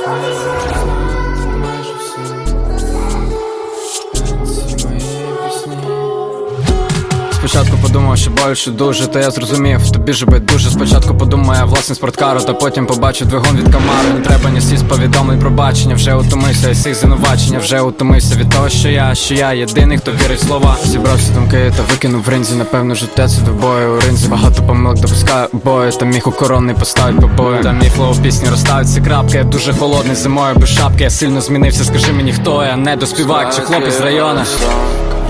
Just Спочатку подумав, що більше дуже, та я зрозумів, тобі же дуже Спочатку подумав я власне спорткару, та потім побачив двигун від камару. Не треба ні сіс повідомлень про бачення, вже утомився із всіх звинувачення, вже утомився від того, що я, що я єдиний, хто вірить слова. Зібрався думки та викинув в ринзі. Напевно, життя це двобою у ринзі. Багато помилок допускаю бою, та міг укоронний поставить побою. Та мій флоу пісні розставить ці крапки. Я дуже холодний зимою без шапки. Я сильно змінився, скажи мені, хто я не доспівак чи хлопець з району.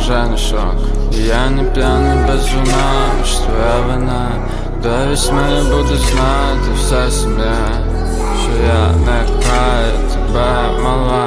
Вже шок. Я не п'яний без вина, ж твоя вина. До весьми буду знати вся сім'я, що я не краю тебе мала.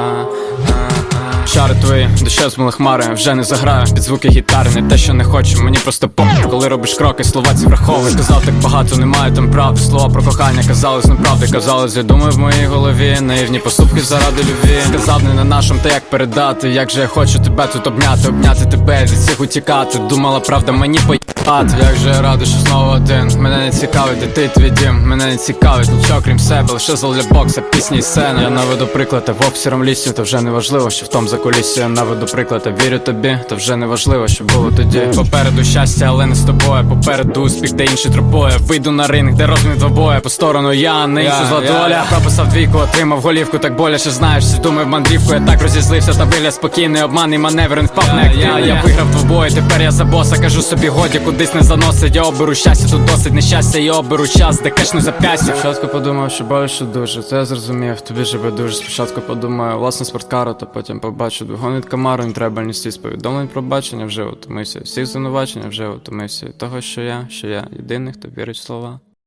А-а. Твої, душа з хмари, вже не заграю під звуки гітари, не те, що не хочу, мені просто по коли робиш кроки, слова ці враховують Сказав так багато, немає там правди. Слова про кохання казались неправди, казали я думаю в моїй голові. Наївні поступки заради любві. Казав не на нашому, та як передати. Як же я хочу тебе тут обняти, обняти тебе, від всіх утікати. Думала, правда, мені поїбати. Як же я радий, що знову один. Мене не цікавить, де ти твій дім. Мене не цікавить, нічого крім себе, лише зал для бокса, пісні і сцена. Я наведу приклад, в сіром лісі, то вже не важливо, що в том закулісі. Я наведу приклад, вірю тобі, то вже не важливо, що було тоді. Попереду щастя, але не з тобою. Попереду успіх, де інші тропою. Вийду на ринг, де розмір двобоя. По сторону я не інша зла доля. Прописав двійку, отримав голівку, так боляче знаєш. Всі думаю в мандрівку, я так розізлився, та вигляд спокійний, обманний маневр, він впав не я, я виграв двобої, тепер я за боса, кажу собі, годі, кудись не заносить. Я оберу щастя, тут досить нещастя, я оберу час, де кешну запястя. Спочатку подумав, що більше дуже, це я зрозумів, тобі живе дуже. Спочатку подумаю, власне спорткару, то потім побачу двигун від камару, не треба ні з повідомлень про бачення, вже утомився. Всіх звинувачення, вже утомився. Того, що я, що я єдиний, хто вірить в слова.